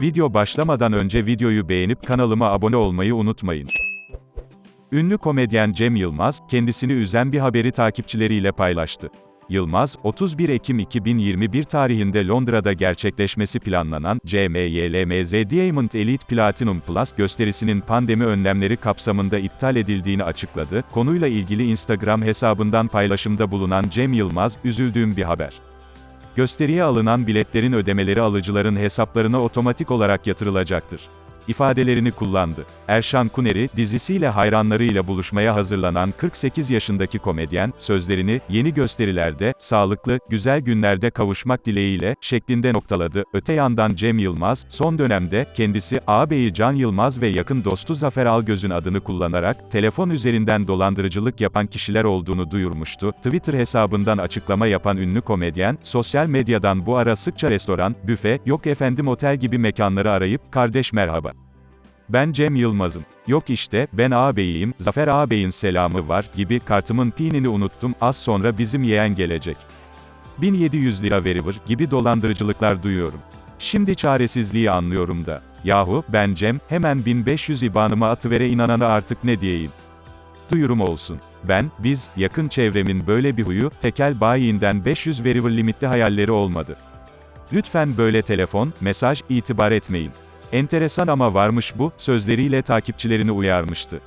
Video başlamadan önce videoyu beğenip kanalıma abone olmayı unutmayın. Ünlü komedyen Cem Yılmaz, kendisini üzen bir haberi takipçileriyle paylaştı. Yılmaz, 31 Ekim 2021 tarihinde Londra'da gerçekleşmesi planlanan CMYLMZ Diamond Elite Platinum Plus gösterisinin pandemi önlemleri kapsamında iptal edildiğini açıkladı. Konuyla ilgili Instagram hesabından paylaşımda bulunan Cem Yılmaz, üzüldüğüm bir haber. Gösteriye alınan biletlerin ödemeleri alıcıların hesaplarına otomatik olarak yatırılacaktır ifadelerini kullandı. Erşan Kuneri, dizisiyle hayranlarıyla buluşmaya hazırlanan 48 yaşındaki komedyen, sözlerini, yeni gösterilerde, sağlıklı, güzel günlerde kavuşmak dileğiyle, şeklinde noktaladı. Öte yandan Cem Yılmaz, son dönemde, kendisi, ağabeyi Can Yılmaz ve yakın dostu Zafer Algöz'ün adını kullanarak, telefon üzerinden dolandırıcılık yapan kişiler olduğunu duyurmuştu. Twitter hesabından açıklama yapan ünlü komedyen, sosyal medyadan bu ara sıkça restoran, büfe, yok efendim otel gibi mekanları arayıp, kardeş merhaba. Ben Cem Yılmaz'ım. Yok işte, ben ağabeyiyim, Zafer ağabeyin selamı var, gibi kartımın pinini unuttum, az sonra bizim yeğen gelecek. 1700 lira veriver, gibi dolandırıcılıklar duyuyorum. Şimdi çaresizliği anlıyorum da. Yahu, ben Cem, hemen 1500 ibanıma atıvere inanana artık ne diyeyim. Duyurum olsun. Ben, biz, yakın çevremin böyle bir huyu, tekel bayiinden 500 veriver limitli hayalleri olmadı. Lütfen böyle telefon, mesaj, itibar etmeyin. Enteresan ama varmış bu, sözleriyle takipçilerini uyarmıştı.